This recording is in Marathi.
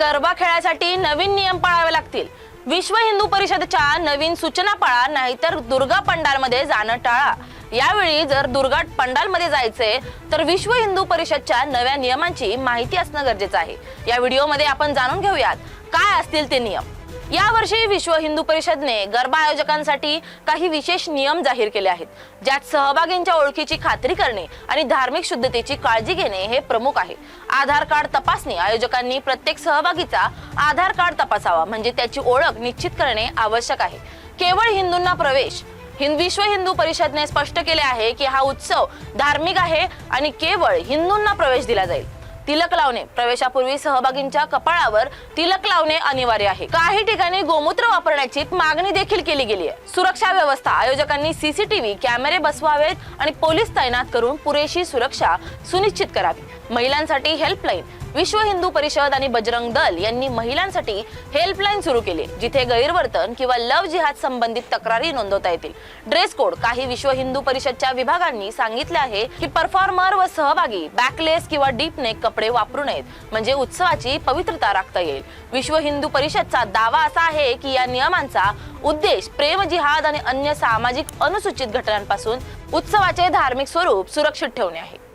गरबा खेळासाठी नवीन नियम पाळावे लागतील. विश्व हिंदू परिषदच्या नवीन सूचना पाळा नाहीतर दुर्गा पंडालमध्ये जाणं टाळा. यावेळी जर दुर्गा पंडालमध्ये जायचे तर विश्व हिंदू परिषदच्या नव्या नियमांची माहिती असणं गरजेचं आहे. या व्हिडिओमध्ये आपण जाणून घेऊयात काय असतील ते नियम? यावर्षी विश्व हिंदू परिषदने गरबा आयोजकांसाठी काही विशेष नियम जाहीर केले आहेत ज्यात सहभागींच्या ओळखीची खात्री करणे आणि धार्मिक शुद्धतेची काळजी घेणे हे प्रमुख आहे. आधार कार्ड तपासणी आयोजकांनी प्रत्येक सहभागीचा आधार कार्ड तपासावा म्हणजे त्याची ओळख निश्चित करणे आवश्यक आहे. केवळ हिंदूंना प्रवेश हिंद विश्व हिंदू परिषदने स्पष्ट केले आहे की हा उत्सव धार्मिक आहे आणि केवळ हिंदूंना प्रवेश दिला जाईल. तिलक लावणे. प्रवेशापूर्वी सहभागींच्या कपाळावर तिलक लावणे अनिवार्य आहे. काही ठिकाणी गोमूत्र वापरण्याची मागणी देखील केली गेली आहे सुरक्षा व्यवस्था आयोजकांनी सीसीटीव्ही कॅमेरे बसवावेत आणि पोलीस तैनात करून पुरेशी सुरक्षा सुनिश्चित करावी. महिलांसाठी हेल्पलाईन विश्व हिंदू परिषद आणि बजरंग दल यांनी महिलांसाठी हेल्पलाईन सुरू केली जिथे गैरवर्तन किंवा लव जिहाद संबंधित तक्रारी नोंदवता येतील. ड्रेस कोड काही विश्व हिंदू परिषदच्या विभागांनी सांगितले आहे की परफॉर्मर व सहभागी बॅकलेस किंवा डीप नेक कपडे वापरू नयेत म्हणजे उत्सवाची पवित्रता राखता येईल. विश्व हिंदू परिषदचा दावा असा आहे की या नियमांचा उद्देश प्रेम जिहाद आणि अन्य सामाजिक अनुसूचित घटनांपासून उत्सवाचे धार्मिक स्वरूप सुरक्षित ठेवणे आहे.